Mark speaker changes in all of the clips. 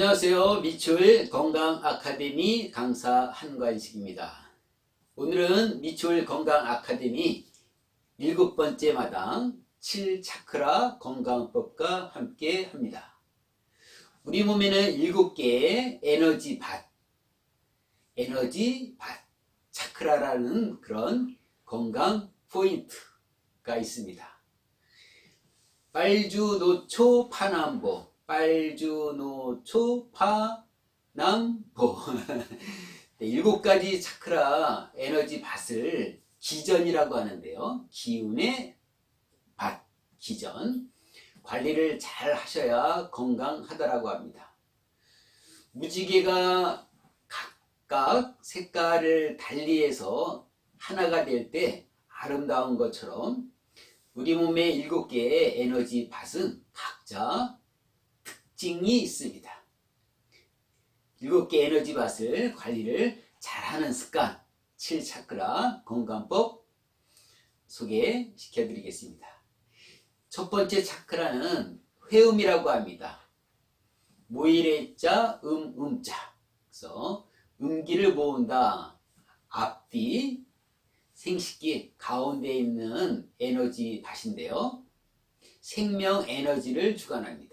Speaker 1: 안녕하세요. 미추홀 건강 아카데미 강사 한관식입니다. 오늘은 미추홀 건강 아카데미 일곱 번째 마당 7차크라 건강법과 함께 합니다. 우리 몸에는 일곱 개의 에너지 밭, 에너지 밭, 차크라라는 그런 건강 포인트가 있습니다. 빨주, 노초, 파남보, 빨주, 노초, 파, 남, 보. 네, 일곱 가지 차크라 에너지 밭을 기전이라고 하는데요. 기운의 밭, 기전. 관리를 잘 하셔야 건강하다라고 합니다. 무지개가 각각 색깔을 달리해서 하나가 될 때 아름다운 것처럼 우리 몸의 일곱 개의 에너지 밭은 각자 특징이 있습니다. 일곱 개 에너지 밭을 관리를 잘하는 습관 7차크라 건강법 소개시켜 드리겠습니다. 첫 번째 차크라는 회음이라고 합니다. 모일의 자, 음, 음자. 그래서 음기를 모은다. 앞뒤, 생식기 가운데 있는 에너지 밭인데요. 생명 에너지를 주관합니다.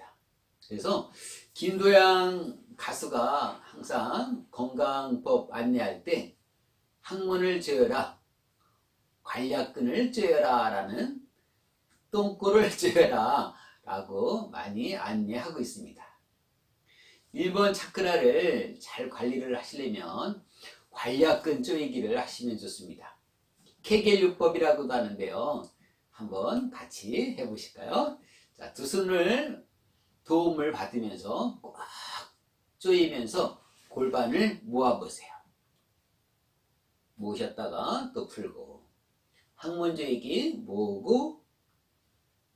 Speaker 1: 그래서 김도양 가수가 항상 건강법 안내할 때 학문을 쬐어라, 관략근을 쬐어라 라는 똥꼬를 쬐어라 라고 많이 안내하고 있습니다. 1번 차크라를 잘 관리를 하시려면 관략근 쪼이기를 하시면 좋습니다. 케겔요법이라고도 하는데요. 한번 같이 해보실까요? 자, 두 손을 도움을 받으면서 꽉 조이면서 골반을 모아보세요. 모으셨다가 또 풀고 항문 조이기 모으고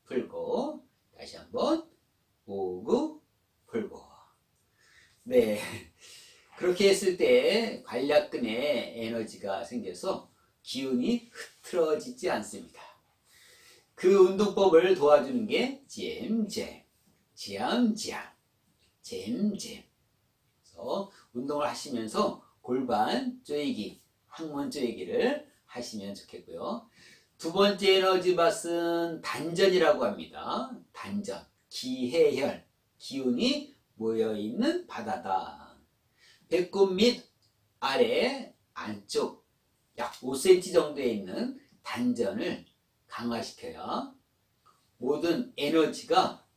Speaker 1: 풀고 다시 한번 모으고 풀고 네 그렇게 했을 때 관략근에 에너지가 생겨서 기운이 흐트러지지 않습니다. 그 운동법을 도와주는 게 잼잼, 지암지암, 잼잼. 그래서 운동을 하시면서 골반 쪼이기, 항문 쪼이기를 하시면 좋겠고요. 두 번째 에너지 밭은 단전이라고 합니다. 단전, 기해혈, 기운이 모여있는 바다다. 배꼽 밑 아래 안쪽 약 5cm 정도에 있는 단전을 강화시켜야 모든 에너지가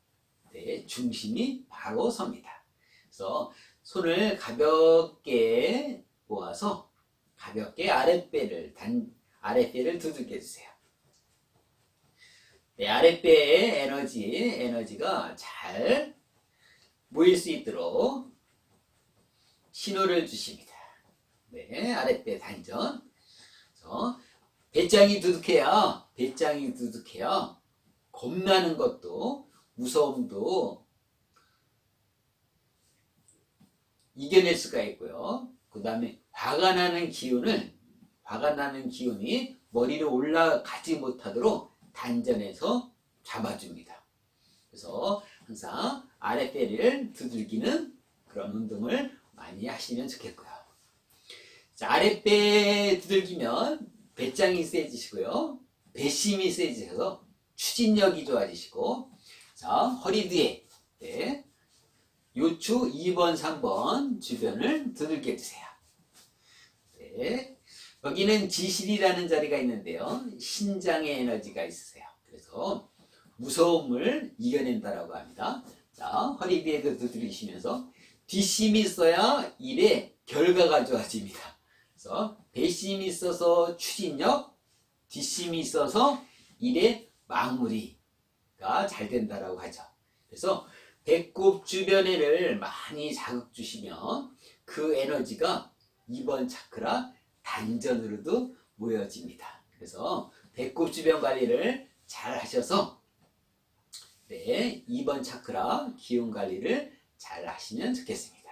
Speaker 1: 네, 중심이 바로 섭니다. 그래서 손을 가볍게 모아서 가볍게 아랫배를 단 아랫배를 두들겨 주세요. 네, 아랫배의 에너지 에너지가 잘 모일 수 있도록 신호를 주십니다. 네, 아랫배 단전. 그래서 배짱이 두둑해야 배짱이 두둑해야 겁나는 것도 무서움도 이겨낼 수가 있고요. 그 다음에 화가 나는 기운을 화가 나는 기운이 머리로 올라가지 못하도록 단전에서 잡아줍니다. 그래서 항상 아랫배를 두들기는 그런 운동을 많이 하시면 좋겠고요. 자, 아랫배 두들기면 배짱이 세지시고요. 배심이 세지셔서 추진력이 좋아지시고 자, 허리 뒤에 네, 요추 2번, 3번 주변을 두들겨 주세요. 네, 여기는 지실이라는 자리가 있는데요. 신장의 에너지가 있으세요. 그래서 무서움을 이겨낸다라고 합니다. 자, 허리 뒤에도 두드리시면서 뒷심이 있어야 일의 결과가 좋아집니다. 그래서 배심이 있어서 추진력, 뒷심이 있어서 일의 마무리가 잘 된다라고 하죠. 그래서 배꼽 주변에를 많이 자극 주시면 그 에너지가 2번 차크라 단전으로도 모여집니다. 그래서 배꼽 주변 관리를 잘 하셔서 네, 2번 차크라 기운 관리를 잘 하시면 좋겠습니다.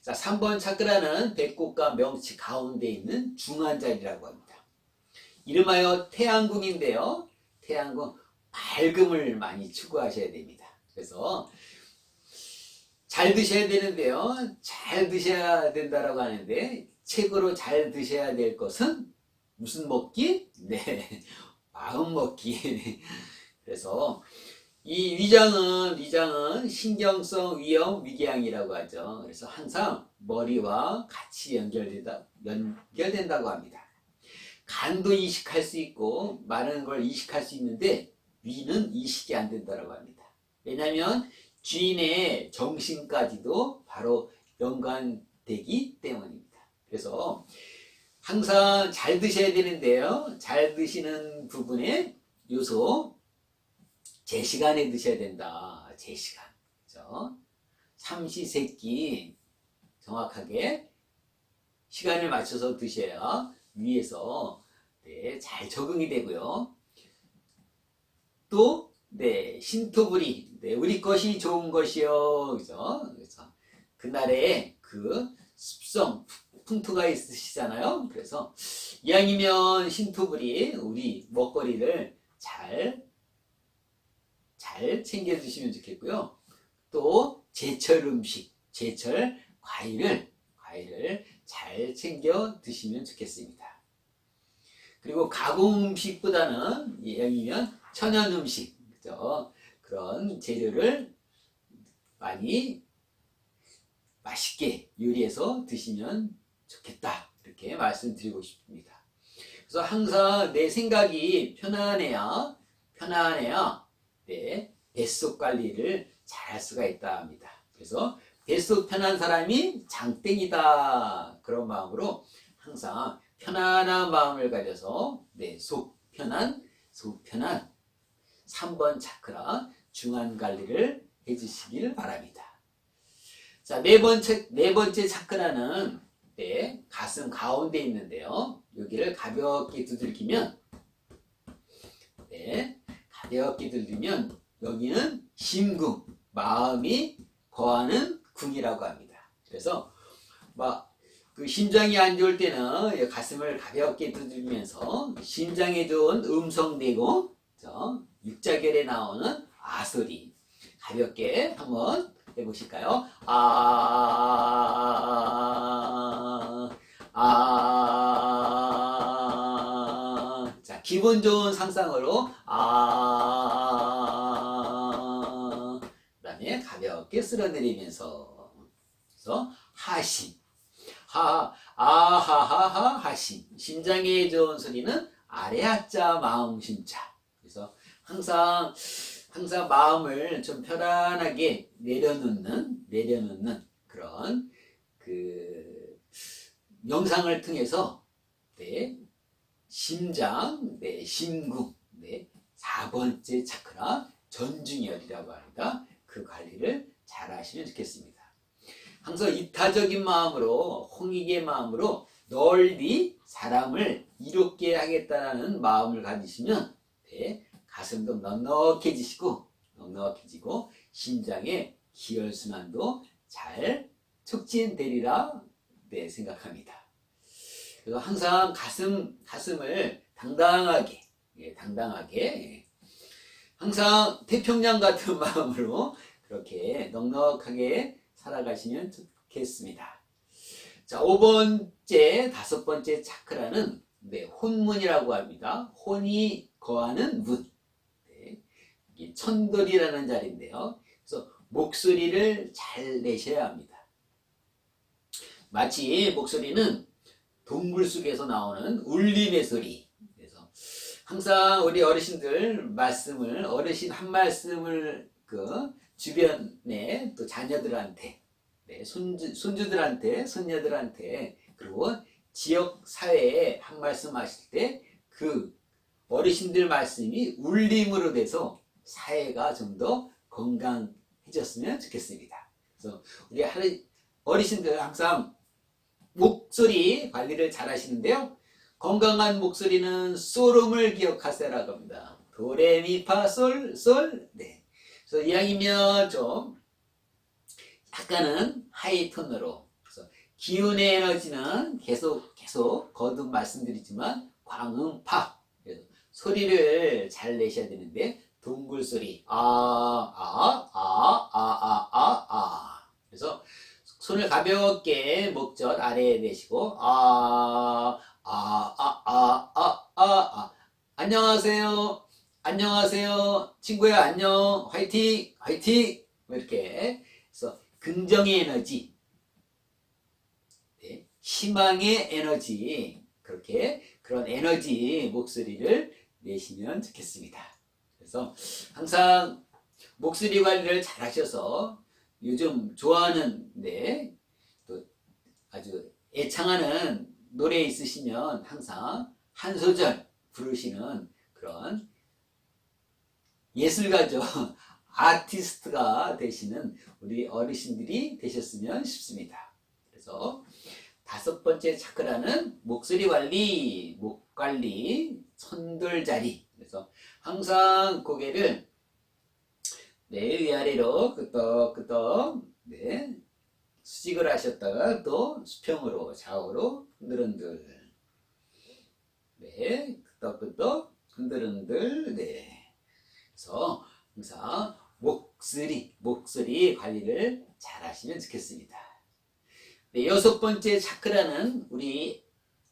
Speaker 1: 자, 3번 차크라는 배꼽과 명치 가운데 있는 중한 자리라고 합니다. 이름하여 태양궁인데요. 태양궁 밝음을 많이 추구하셔야 됩니다. 그래서 잘 드셔야 되는데요. 잘 드셔야 된다라고 하는데 책으로 잘 드셔야 될 것은 무슨 먹기? 네, 마음 먹기. 그래서 이 위장은 위장은 신경성 위험 위궤양이라고 하죠. 그래서 항상 머리와 같이 연결된다 연결된다고 합니다. 간도 이식할 수 있고 많은 걸 이식할 수 있는데 위는 이식이 안 된다고 합니다. 왜냐하면 주인의 정신까지도 바로 연관되기 때문입니다. 그래서 항상 잘 드셔야 되는데요. 잘 드시는 부분의 요소 제 시간에 드셔야 된다. 제 시간. 그죠? 삼시세끼 정확하게 시간을 맞춰서 드셔야 위에서 네, 잘 적응이 되고요. 또 네, 신토부리. 네, 우리 것이 좋은 것이요. 그죠? 그래서 그날에 그 습성, 풍토가 있으시잖아요. 그래서 이왕이면 신토부리, 우리 먹거리를 잘, 잘 챙겨 드시면 좋겠고요. 또 제철 음식, 제철 과일을, 과일을 잘 챙겨 드시면 좋겠습니다. 그리고 가공 음식보다는 이왕이면 천연 음식, 그죠? 그런 재료를 많이 맛있게 요리해서 드시면 좋겠다. 이렇게 말씀드리고 싶습니다. 그래서 항상 내 생각이 편안해야, 편안해야, 내 뱃속 관리를 잘 할 수가 있다 합니다. 그래서 뱃속 편한 사람이 장땡이다. 그런 마음으로 항상 편안한 마음을 가져서 내 속 편안, 속 편안 3번 차크라 중앙 관리를 해주시길 바랍니다. 자, 네 번째, 네 번째 차크라는 네, 가슴 가운데 있는데요. 여기를 가볍게 두들기면, 네, 가볍게 두들기면, 여기는 심궁, 마음이 거하는 궁이라고 합니다. 그래서, 막, 그 심장이 안 좋을 때는 가슴을 가볍게 두들면서 심장에 좋은 음성 내고, 육자결에 나오는 아소리 가볍게 한번 해보실까요? 아, 아, 자, 기분 좋은 상상으로, 아, 그 다음에 가볍게 쓸어내리면서, 그래서 하심, 하, 아하하하 하심. 심장에 좋은 소리는 아래 하자 마음 심자. 그래서 항상 항상 마음을 좀 편안하게 내려놓는 내려놓는 그런 그 영상을 통해서 네 심장 네 심궁 네사 번째 차크라 전중열이라고 합니다. 그 관리를 잘 하시면 좋겠습니다. 항상 이타적인 마음으로 홍익의 마음으로 널리 사람을 이롭게 하겠다는 마음을 가지시면 네, 가슴도 넉넉해지시고 넉넉해지고 심장의 기혈순환도 잘 촉진되리라 네, 생각합니다. 그래서 항상 가슴 가슴을 당당하게 예, 당당하게 예. 항상 태평양 같은 마음으로 그렇게 넉넉하게 살아가시면 좋겠습니다. 자, 5번째, 다섯 번째 차크라는 네, 혼문이라고 합니다. 혼이 거하는 문. 네, 천돌이라는 자리인데요. 그래서 목소리를 잘 내셔야 합니다. 마치 목소리는 동물 속에서 나오는 울림의 소리. 그래서 항상 우리 어르신들 말씀을 어르신 한 말씀을 그 주변에 또 자녀들한테 네, 손주, 손주들한테 손녀들한테 그리고 지역 사회에 한 말씀 하실 때 그 어르신들 말씀이 울림으로 돼서 사회가 좀 더 건강해졌으면 좋겠습니다. 그래서 우리 어르신들 항상 목소리 관리를 잘 하시는데요. 건강한 목소리는 소름을 기억하세요라고 합니다. 도레미파 솔 솔. 네. 그래서 이왕이면 좀 약간은 하이 톤으로 그래서 기운의 에너지는 계속 계속 거듭 말씀드리지만 광음파 소리를 잘 내셔야 되는데 동굴 소리 아아아아아아 아 아, 아, 아, 아, 손을 가볍게 목젖 아래에 대시고 아, 아, 아, 아, 아, 아, 아. 안녕하세요. 안녕하세요. 친구야 안녕. 화이팅. 화이팅. 뭐 이렇게 그래서 긍정의 에너지 네, 희망의 에너지 그렇게 그런 에너지 목소리를 내시면 좋겠습니다. 그래서 항상 목소리 관리를 잘 하셔서 요즘 좋아하는 네, 또 아주 애창하는 노래 있으시면 항상 한 소절 부르시는 그런 예술가죠. 아티스트가 되시는 우리 어르신들이 되셨으면 싶습니다. 그래서 다섯 번째 차크라는 목소리 관리, 목 관리, 손돌 자리. 그래서 항상 고개를 네, 위아래로 끄덕끄덕 네, 수직을 하셨다가 또 수평으로 좌우로 흔들흔들 네, 끄덕끄덕 흔들흔들 네. 그래서 항상 목소리, 목소리 관리를 잘 하시면 좋겠습니다. 네, 여섯 번째 차크라는 우리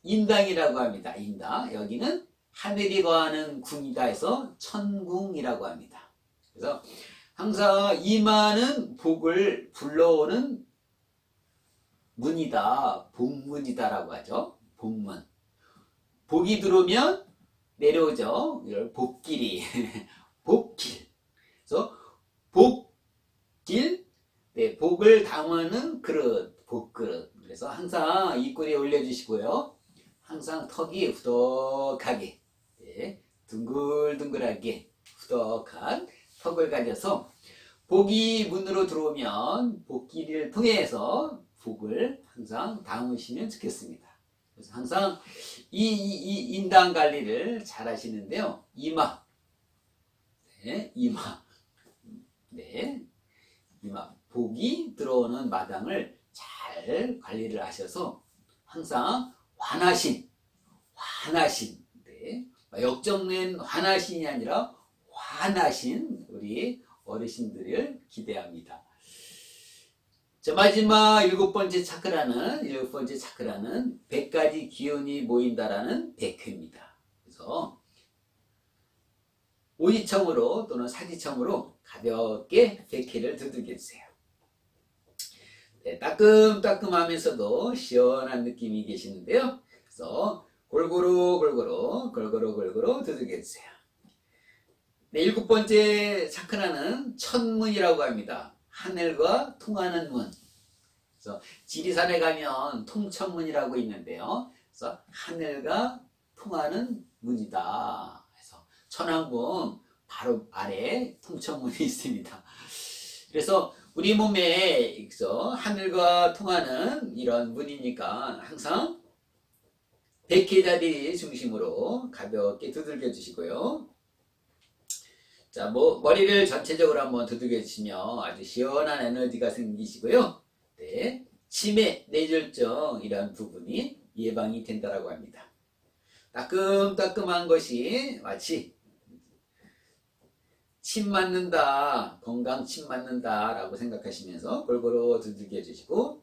Speaker 1: 인당이라고 합니다. 인당. 여기는 하늘이 거하는 궁이다 해서 천궁이라고 합니다. 그래서 항상 이마는 복을 불러오는 문이다. 복문이다라고 하죠. 복문. 복이 들어오면 내려오죠. 이걸 복길이. 복길. 그래서 복길, 네, 복을 담는 그릇, 복그릇. 그래서 항상 입꼬리에 올려주시고요. 항상 턱이 후덕하게, 네, 둥글둥글하게 후덕한 턱을 가져서 복이 문으로 들어오면 복길을 통해서 복을 항상 담으시면 좋겠습니다. 그래서 항상 이, 이, 이 인당 관리를 잘 하시는데요. 이마, 네, 이마. 네. 이마 복이 들어오는 마당을 잘 관리를 하셔서 항상 환하신, 환하신, 네. 역정낸 환하신이 아니라 환하신 우리 어르신들을 기대합니다. 자, 마지막 일곱 번째 차크라는, 일곱 번째 차크라는 100가지 기운이 모인다라는 백회입니다. 그래서 오이청으로 또는 사지청으로 가볍게 백회를 두들겨 주세요. 네, 따끔따끔하면서도 시원한 느낌이 계시는데요. 그래서 골고루 골고루 골고루 골고루 두들겨 주세요. 네, 일곱 번째 차크라는 천문이라고 합니다. 하늘과 통하는 문. 그래서 지리산에 가면 통천문이라고 있는데요. 그래서 하늘과 통하는 문이다. 그래서 천왕궁 바로 아래 통천문이 있습니다. 그래서 우리 몸에 그래서 하늘과 통하는 이런 문이니까 항상 백회자리 중심으로 가볍게 두들겨 주시고요. 자, 뭐 머리를 전체적으로 한번 두들겨 주시면 아주 시원한 에너지가 생기시고요. 네, 치매, 뇌졸중 이런 부분이 예방이 된다라고 합니다. 따끔따끔한 것이 마치 침 맞는다, 건강 침 맞는다 라고 생각하시면서 골고루 두들겨 주시고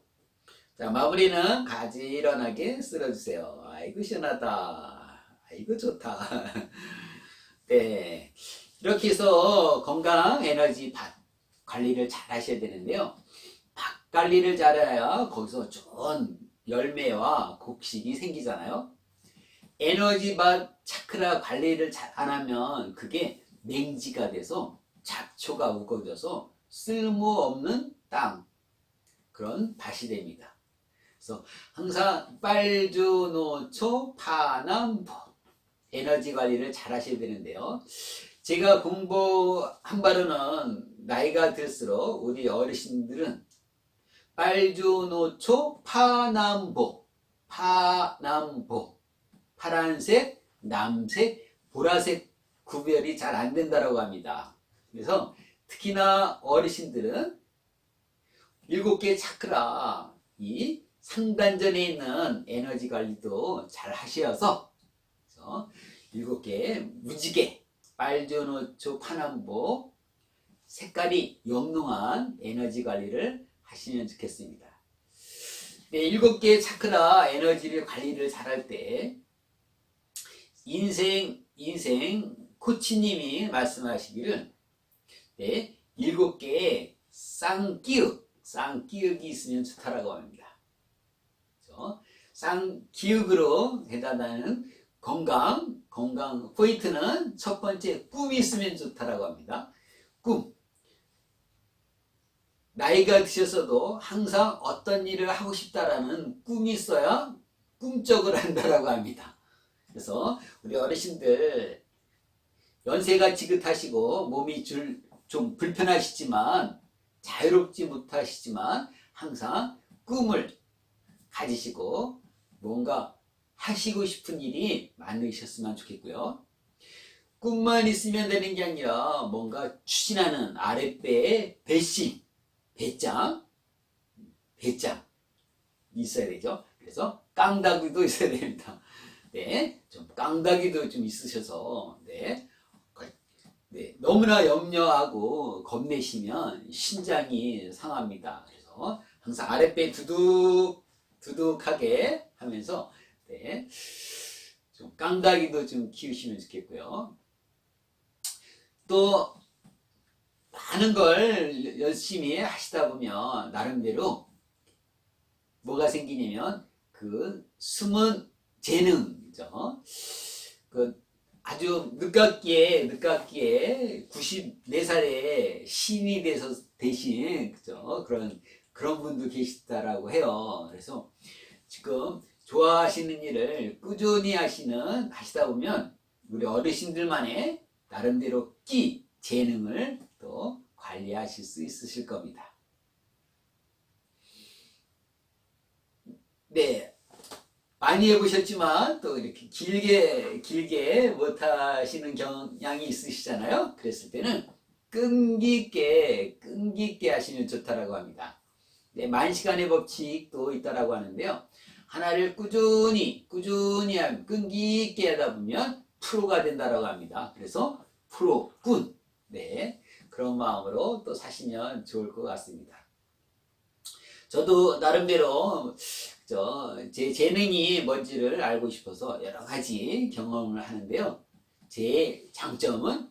Speaker 1: 자 마무리는 가지런하게 쓸어주세요. 아이고 시원하다. 아이고 좋다. 네 이렇게 해서 건강 에너지 밭 관리를 잘 하셔야 되는데요. 밭 관리를 잘 해야 거기서 좋은 열매와 곡식이 생기잖아요. 에너지 밭 차크라 관리를 잘 안 하면 그게 냉지가 돼서 잡초가 우거져서 쓸모없는 땅 그런 밭이 됩니다. 그래서 항상 빨주 노초 파남보 에너지 관리를 잘 하셔야 되는데요. 제가 공부한 바로는 나이가 들수록 우리 어르신들은 빨주 노초 파남보 파남보 파란색, 남색, 보라색 구별이 잘 안 된다라고 합니다. 그래서 특히나 어르신들은 일곱 개 차크라 이 상단전에 있는 에너지 관리도 잘 하셔서 일곱 개 무지개 빨주 노초 파남보 색깔이 영롱한 에너지 관리를 하시면 좋겠습니다. 네, 일곱 개의 차크라 에너지를 관리를 잘할 때 인생 인생 코치님이 말씀하시기를 네, 일곱 개의 쌍기역 쌍기역이 있으면 좋다라고 합니다. 그래서 쌍기역으로 해당하는 건강 건강 포인트는 첫 번째 꿈이 있으면 좋다라고 합니다. 꿈 나이가 드셨어도 항상 어떤 일을 하고 싶다라는 꿈이 있어야 꿈쩍을 한다라고 합니다. 그래서 우리 어르신들 연세가 지긋하시고 몸이 줄, 좀 불편하시지만 자유롭지 못하시지만 항상 꿈을 가지시고 뭔가 하시고 싶은 일이 많으셨으면 좋겠고요. 꿈만 있으면 되는 게 아니라 뭔가 추진하는 아랫배의 배심 배짱, 배짱 있어야 되죠. 그래서 깡다귀도 있어야 됩니다. 네, 좀 깡다귀도 좀 있으셔서 네, 네 너무나 염려하고 겁내시면 신장이 상합니다. 그래서 항상 아랫배 두둑 두둑하게 하면서 네, 좀 깡다귀도 좀 키우시면 좋겠고요. 또 많은 걸 열심히 하시다 보면 나름대로 뭐가 생기냐면 그 숨은 재능이죠. 그 아주 늦깎이에 늦깎이에 94살에 신이 돼서 대신 그죠 그런 그런 분도 계시다라고 해요. 그래서 지금 좋아하시는 일을 꾸준히 하시는 하시다 보면 우리 어르신들만의 나름대로 끼 재능을 또 관리하실 수 있으실 겁니다. 네. 많이 해보셨지만 또 이렇게 길게 길게 못하시는 경향이 있으시잖아요. 그랬을 때는 끈기 있게 끈기 있게 하시면 좋다라고 합니다. 네, 만 시간의 법칙도 있다라고 하는데요. 하나를 꾸준히 꾸준히 하면 끈기 있게 하다 보면 프로가 된다라고 합니다. 그래서 프로 꾼 네. 그런 마음으로 또 사시면 좋을 것 같습니다. 저도 나름대로 제 재능이 뭔지를 알고 싶어서 여러 가지 경험을 하는데요. 제 장점은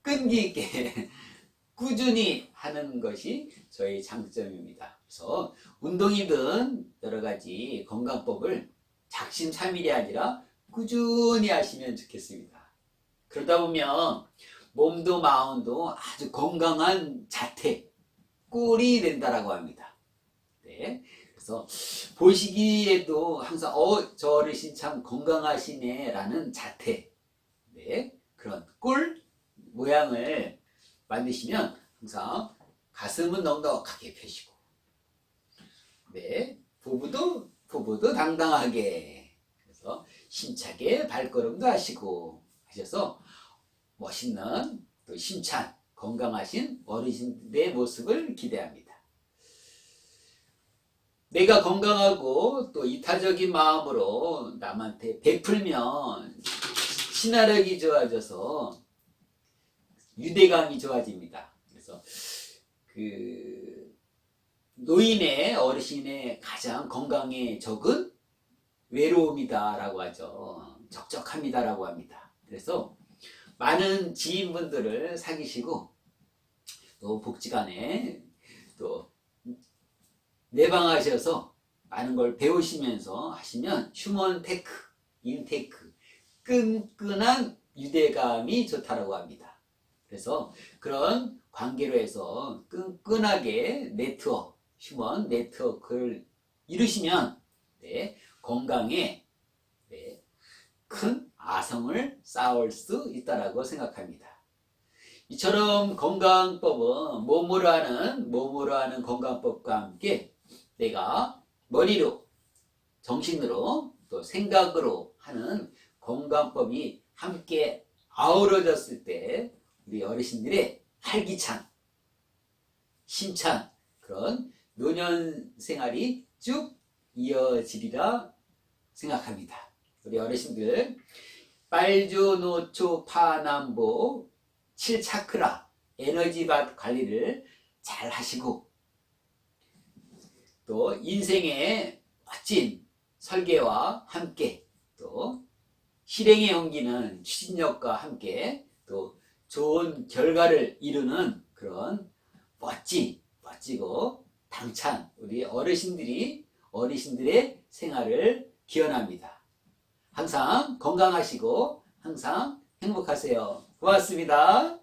Speaker 1: 끈기 있게 꾸준히 하는 것이 저희 장점입니다. 그래서 운동이든 여러 가지 건강법을 작심삼일이 아니라 꾸준히 하시면 좋겠습니다. 그러다 보면 몸도 마음도 아주 건강한 자태, 꿀이 된다라고 합니다. 네. 그래서 보시기에도 항상 어, 저 어르신 참 건강하시네라는 자태, 네. 그런 꿀 모양을 만드시면 항상 가슴은 넉넉하게 펴시고, 네. 부부도 부부도 당당하게 그래서 힘차게 발걸음도 하시고 하셔서 멋있는 또 힘찬 건강하신 어르신들의 모습을 기대합니다. 내가 건강하고 또 이타적인 마음으로 남한테 베풀면 친화력이 좋아져서 유대감이 좋아집니다. 그래서 그 노인의 어르신의 가장 건강에 적은 외로움이다라고 하죠. 적적합니다라고 합니다. 그래서 많은 지인분들을 사귀시고 또 복지관에 또 내방하셔서 많은 걸 배우시면서 하시면 휴먼 테크, 인테크, 끈끈한 유대감이 좋다라고 합니다. 그래서 그런 관계로 해서 끈끈하게 네트워크, 휴먼 네트워크를 이루시면 네, 건강에 네, 큰 아성을 쌓을 수 있다라고 생각합니다. 이처럼 건강법은 몸으로 하는 몸으로 하는 건강법과 함께 내가 머리로 정신으로 또 생각으로 하는 건강법이 함께 아우러졌을 때 우리 어르신들의 활기찬 힘찬 그런 노년 생활이 쭉 이어지리라 생각합니다. 우리 어르신들 빨주노초 파남보 7차크라 에너지밭 관리를 잘 하시고 또 인생의 멋진 설계와 함께 또 실행에 옮기는 추진력과 함께 또 좋은 결과를 이루는 그런 멋진 멋지고 당찬 우리 어르신들이 어르신들의 생활을 기원합니다. 항상 건강하시고 항상 행복하세요. 고맙습니다.